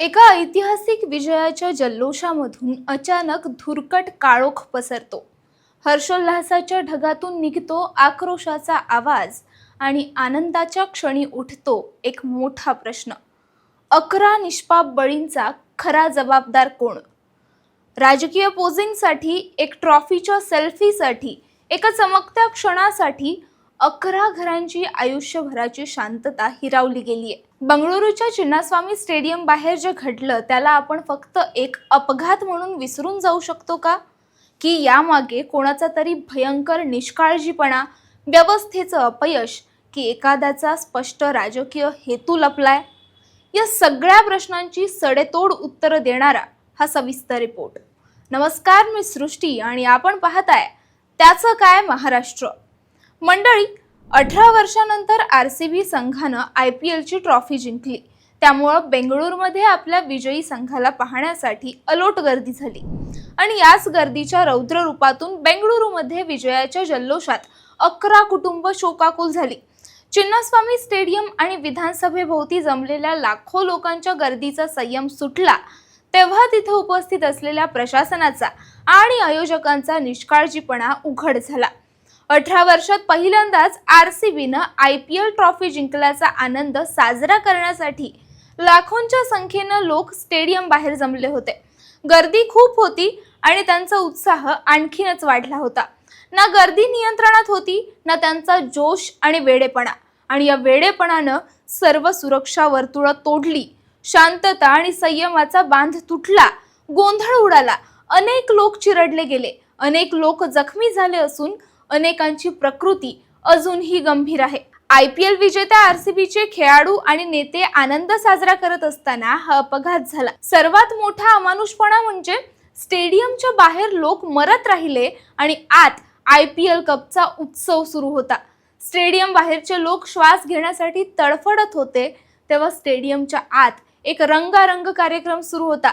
एका ऐतिहासिक विजयाच्या जल्लोषामधून अचानक धुरकट काळोख पसरतो. हर्षोल्हासाच्या ढगातून निघतो आक्रोशाचा आवाज आणि आनंदाच्या क्षणी उठतो एक मोठा प्रश्न. अकरा निष्पाप बळींचा खरा जबाबदार कोण? राजकीय पोझिंगसाठी एक ट्रॉफीच्या सेल्फीसाठी एका चमकत्या क्षणासाठी अकरा घरांची आयुष्यभराची शांतता हिरावली गेली आहे बंगळुरूच्या चिन्नास्वामी स्टेडियम बाहेर जे घडलं त्याला आपण फक्त एक अपघात म्हणून विसरून जाऊ शकतो का? की यामागे कोणाचा तरी भयंकर निष्काळजीपणा व्यवस्थेचं अपयश की एखाद्याचा स्पष्ट राजकीय हेतू लपलाय? या सगळ्या प्रश्नांची सडेतोड उत्तरं देणारा हा सविस्तर रिपोर्ट. नमस्कार मी सृष्टी आणि आपण पाहताय त्याचं काय महाराष्ट्र. मंडळी अठरा वर्षानंतर आर सी बी संघानं आय पी एलची ट्रॉफी जिंकली. त्यामुळं बेंगळुरूमध्ये आपल्या विजयी संघाला पाहण्यासाठी अलोट गर्दी झाली. आणि याच गर्दीच्या रौद्र रूपातून बेंगळुरूमध्ये विजयाच्या जल्लोषात अकरा कुटुंब शोकाकुल झाली. चिन्नास्वामी स्टेडियम आणि विधानसभेभोवती जमलेल्या लाखो लोकांच्या गर्दीचा संयम सुटला तेव्हा तिथे उपस्थित असलेल्या प्रशासनाचा आणि आयोजकांचा निष्काळजीपणा उघड झाला. अठरा वर्षात पहिल्यांदाच आर सी बीनं आय पी एल ट्रॉफी जिंकल्याचा आनंद साजरा करण्यासाठी लाखोंच्या संख्येनं लोक स्टेडियम बाहेर जमले होते. गर्दी खूप होती आणि त्यांचा उत्साह आणखीनच वाढला होता. ना गर्दी नियंत्रणात होती ना त्यांचा जोश आणि वेडेपणा. आणि या वेडेपणानं सर्व सुरक्षा वर्तुळं तोडली. शांतता आणि संयमाचा बांध तुटला. गोंधळ उडाला. अनेक लोक चिरडले गेले. अनेक लोक जखमी झाले असून अनेकांची प्रकृती अजूनही गंभीर आहे. आय पी एल विजेत्या आर सी बीचे खेळाडू आणि नेते आनंद साजरा करत असताना हा अपघात झाला. सर्वात मोठा अमानुषपणा म्हणजे स्टेडियमच्या बाहेर लोक मरत राहिले आणि आत आय पी एल कपचा उत्सव सुरू होता. स्टेडियम बाहेरचे लोक श्वास घेण्यासाठी तडफडत होते तेव्हा स्टेडियमच्या आत एक रंगारंग कार्यक्रम सुरू होता.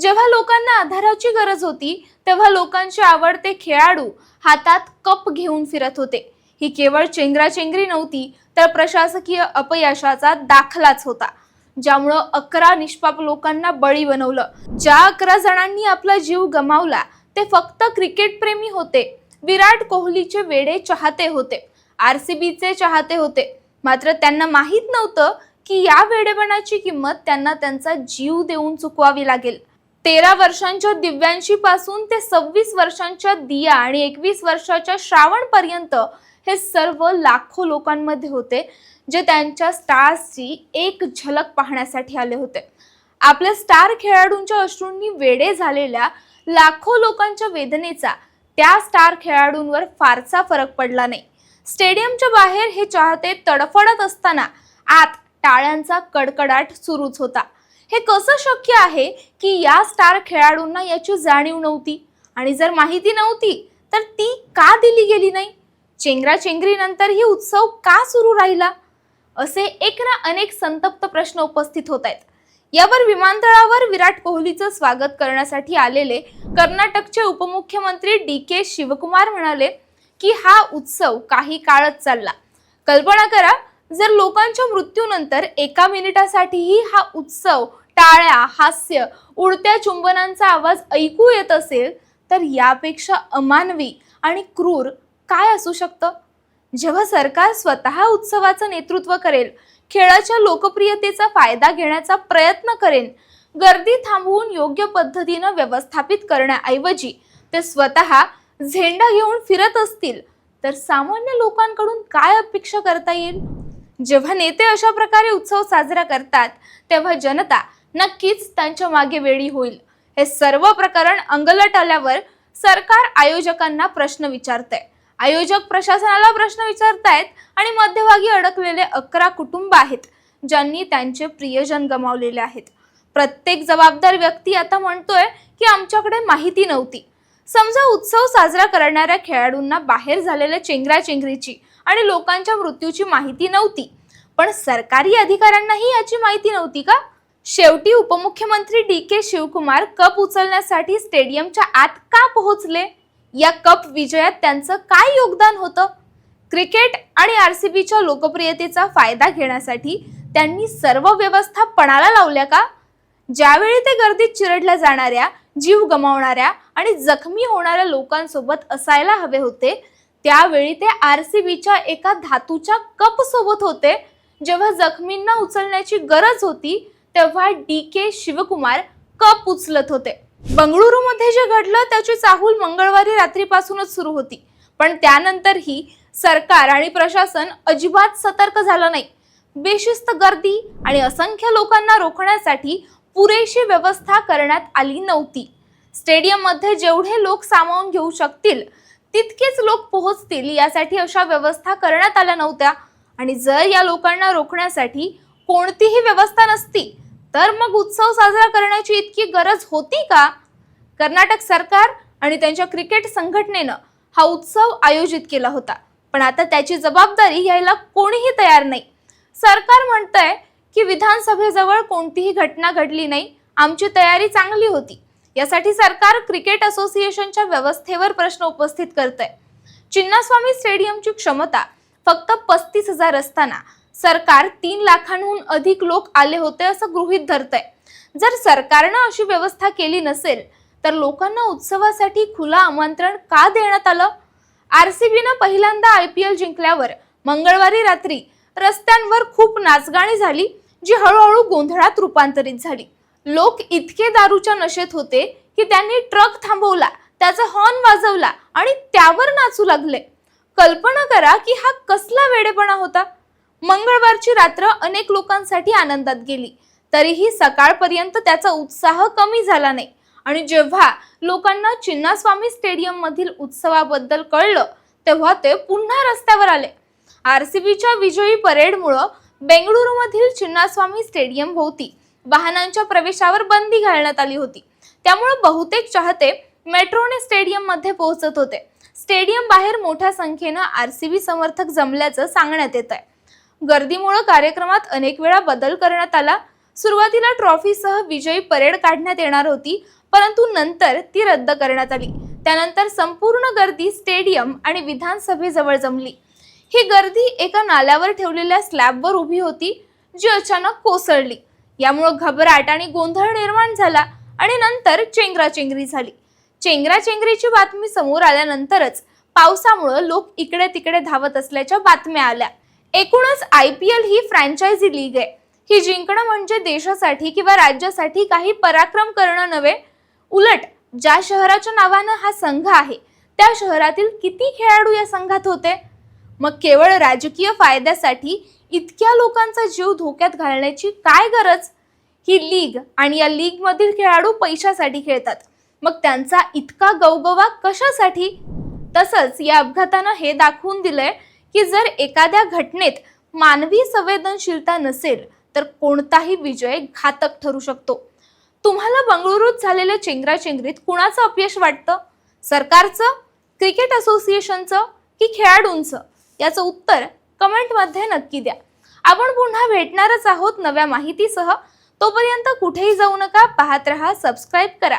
जेव्हा लोकांना आधाराची गरज होती तेव्हा लोकांचे आवडते खेळाडू हातात कप घेऊन फिरत होते. ही केवळ चेंगराचेंगरी नव्हती तर प्रशासकीय अपयशाचा दाखलाच होता ज्यामुळं अकरा निष्पाप लोकांना बळी बनवलं. ज्या अकरा जणांनी आपला जीव गमावला ते फक्त क्रिकेटप्रेमी होते. विराट कोहलीचे वेडे चाहते होते आर सी बीचे चाहते होते. मात्र त्यांना माहीत नव्हतं की या वेडेपणाची किंमत त्यांना त्यांचा जीव देऊन चुकवावी लागेल. तेरा वर्षांच्या दिव्यांशी पासून ते सव्वीस वर्षांच्या दिया आणि एकवीस वर्षाच्या श्रावण पर्यंत हे सर्व लाखो लोकांमध्ये होते जे त्यांच्या स्टार्सची एक झलक पाहण्यासाठी आले होते. आपल्या स्टार खेळाडूंच्या अश्रूंनी वेडे झालेल्या लाखो लोकांच्या वेदनेचा त्या स्टार खेळाडूंवर फारसा फरक पडला नाही. स्टेडियमच्या बाहेर हे चाहते तडफडत असताना आत टाळ्यांचा कडकडाट सुरूच होता. हे कसं शक्य आहे की या स्टार खेळाडूंना याची जाणीव नव्हती? आणि जर माहिती नव्हती तर ती का दिली गेली नाही? चेंगराचेंगरीनंतर ही उत्सव का सुरू राहिला? असे एक ना अनेक संतप्त प्रश्न उपस्थित होत आहेत. यावर विमानतळावर विराट कोहलीचं स्वागत करण्यासाठी आलेले कर्नाटकचे उपमुख्यमंत्री डी के शिवकुमार म्हणाले की हा उत्सव काही काळच चालला. कल्पना करा जर लोकांच्या मृत्यूनंतर एका मिनिटासाठीही हा उत्सव टाळ्या हास्य उडत्या चुंबनांचा आवाज ऐकू येत असेल तर यापेक्षा अमानवी आणि क्रूर काय असू शकतं? जेव्हा सरकार स्वतः उत्सवाचं नेतृत्व करेल खेळाच्या लोकप्रियतेचा फायदा घेण्याचा प्रयत्न करेन गर्दी थांबवून योग्य पद्धतीनं व्यवस्थापित करण्याऐवजी ते स्वतः झेंडा घेऊन फिरत असतील तर सामान्य लोकांकडून काय अपेक्षा करता येईल? जेव्हा नेते अशा प्रकारे उत्सव साजरा करतात तेव्हा जनता नक्कीच त्यांच्या मागे वेळी होईल. हे सर्व प्रकरण अंगलट आल्यावर सरकार आयोजकांना प्रश्न विचारतंय. आयोजक प्रशासनाला प्रश्न विचारतायत आणि मध्यभागी अडकलेले अकरा कुटुंब आहेत ज्यांनी त्यांचे प्रियजन गमावलेले आहेत. प्रत्येक जबाबदार व्यक्ती आता म्हणतोय की आमच्याकडे माहिती नव्हती. समजा उत्सव साजरा करणाऱ्या खेळाडूंना बाहेर झालेल्या चेंगराचेंगरीची आणि लोकांच्या मृत्यूची माहिती नव्हती पण सरकारी अधिकाऱ्यांनाही याची माहिती नव्हती का? शेवटी उपमुख्यमंत्री डी के शिवकुमार कप उचलण्यासाठी स्टेडियमच्या आत का पोहोचले? या कप विजयात त्यांचं काय योगदान होतं? क्रिकेट आणि आर सी बीच्या लोकप्रियतेचा फायदा घेण्यासाठी त्यांनी सर्व व्यवस्था पणाला लावल्या का? ज्यावेळी ते गर्दीत चिरडल्या जाणाऱ्या जीव गमावणाऱ्या आणि जखमी होणाऱ्या लोकांसोबत असायला हवे होते त्यावेळी ते आर सी बीच्या एका धातूच्या कप सोबत होते. जेव्हा जखमींना उचलण्याची गरज होती तेव्हा डी के शिवकुमार कप उचलत होते. बंगळुरूमध्ये जे घडलं त्याची चाहूल मंगळवारी रात्रीपासूनच सुरू होती. पण त्यानंतरही सरकार आणि प्रशासन अजिबात सतर्क झालं नाही. बेशिस्त गर्दी आणि असंख्य लोकांना रोखण्यासाठी पुरेशी व्यवस्था करण्यात आली नव्हती. स्टेडियममध्ये जेवढे लोक सामावून घेऊ शकतील तितकेच लोक पोहोचतील यासाठी अशा व्यवस्था करण्यात आल्या नव्हत्या. आणि जर या लोकांना रोखण्यासाठी कोणतीही व्यवस्था नसती तर मग उत्सव साजरा करण्याची इतकी गरज होती का? कर्नाटक सरकार आणि त्यांच्या क्रिकेट संघटनेनं हा उत्सव आयोजित केला होता. पण आता त्याची जबाबदारी घ्यायला कोणीही तयार नाही. सरकार म्हणतंय की विधानसभेजवळ कोणतीही घटना घडली नाही आमची तयारी चांगली होती. यासाठी सरकार क्रिकेट असोसिएशनच्या व्यवस्थेवर प्रश्न उपस्थित करतंय. चिन्नास्वामी स्टेडियमची क्षमता फक्त पस्तीस हजार असताना सरकार तीन लाखांहून अधिक लोक आले होते असं गृहीत आहे जर सरकारनं अशी व्यवस्था केली नसेल तर लोकांना उत्सवासाठी खुलं आमंत्रण का देण्यात आलं? आर सी बीनं पहिल्यांदा आय पी एल जिंकल्यावर मंगळवारी रात्री रस्त्यांवर खूप नाचगाणी झाली जी हळूहळू गोंधळात रूपांतरित झाली. लोक इतके दारूच्या नशेत होते की त्यांनी ट्रक थांबवला त्याचा हॉर्न वाजवला आणि त्यावर नाचू लागले. कल्पना करा की हा कसला वेडेपणा होता. मंगळवारची रात्र अनेक लोकांसाठी आनंदात गेली. तरीही सकाळपर्यंत त्याचा उत्साह कमी झाला नाही. आणि जेव्हा लोकांना चिन्नास्वामी स्टेडियम मधील उत्सवाबद्दल कळलं तेव्हा ते पुन्हा रस्त्यावर आले. आर सी बीच्या विजयी परेडमुळं बेंगळुरूमधील चिन्नास्वामी स्टेडियम भोवती वाहनांच्या प्रवेशावर बंदी घालण्यात आली होती. त्यामुळे बहुतेक चाहते मेट्रोने स्टेडियममध्ये पोहोचत होते. स्टेडियम बाहेर मोठ्या संख्येनं आरसीबी समर्थक जमल्याचं सांगण्यात येत आहे. गर्दीमुळे कार्यक्रमात अनेक वेळा बदल करण्यात आला. सुरुवातीला ट्रॉफीसह विजयी परेड काढण्यात येणार होती परंतु नंतर ती रद्द करण्यात आली. त्यानंतर संपूर्ण गर्दी स्टेडियम आणि विधानसभेजवळ जमली. ही गर्दी एका नाल्यावर ठेवलेल्या स्लॅबवर उभी होती जी अचानक कोसळली. यामुळे घबराट आणि गोंधळ निर्माण झाला आणि नंतर चेंगराचेंगरी झाली. चेंगराचेंगरीची बातमी समोर आल्यानंतरच पावसामुळं लोक इकडे तिकडे धावत असल्याच्या बातम्या आल्या. एकूणच आय पी एल ही फ्रँचायझी लीग आहे. ही जिंकणं म्हणजे देशासाठी किंवा राज्यासाठी काही पराक्रम करणं नव्हे. उलट ज्या शहराच्या नावानं हा संघ आहे त्या शहरातील किती खेळाडू या संघात होते? मग केवळ राजकीय फायद्यासाठी इतक्या लोकांचा जीव धोक्यात घालण्याची काय गरज? ही लीग आणि या लीगमधील खेळाडू पैशासाठी खेळतात. मग त्यांचा इतका गवगवा कशासाठी? तसंच या अपघातानं हे दाखवून दिलंय की जर एखाद्या घटनेत मानवी संवेदनशीलता नसेल तर कोणताही विजय घातक ठरू शकतो. तुम्हाला बंगळुरूत झालेल्या चेंगराचेंगरीत कुणाचं अपयश वाटतं? सरकारचं क्रिकेट असोसिएशनचं की खेळाडूंचं? याचं उत्तर कमेंटमध्ये नक्की द्या. आपण पुन्हा भेटणारच आहोत नव्या माहितीसह. तोपर्यंत कुठेही जाऊ नका पाहत रहा सबस्क्राईब करा.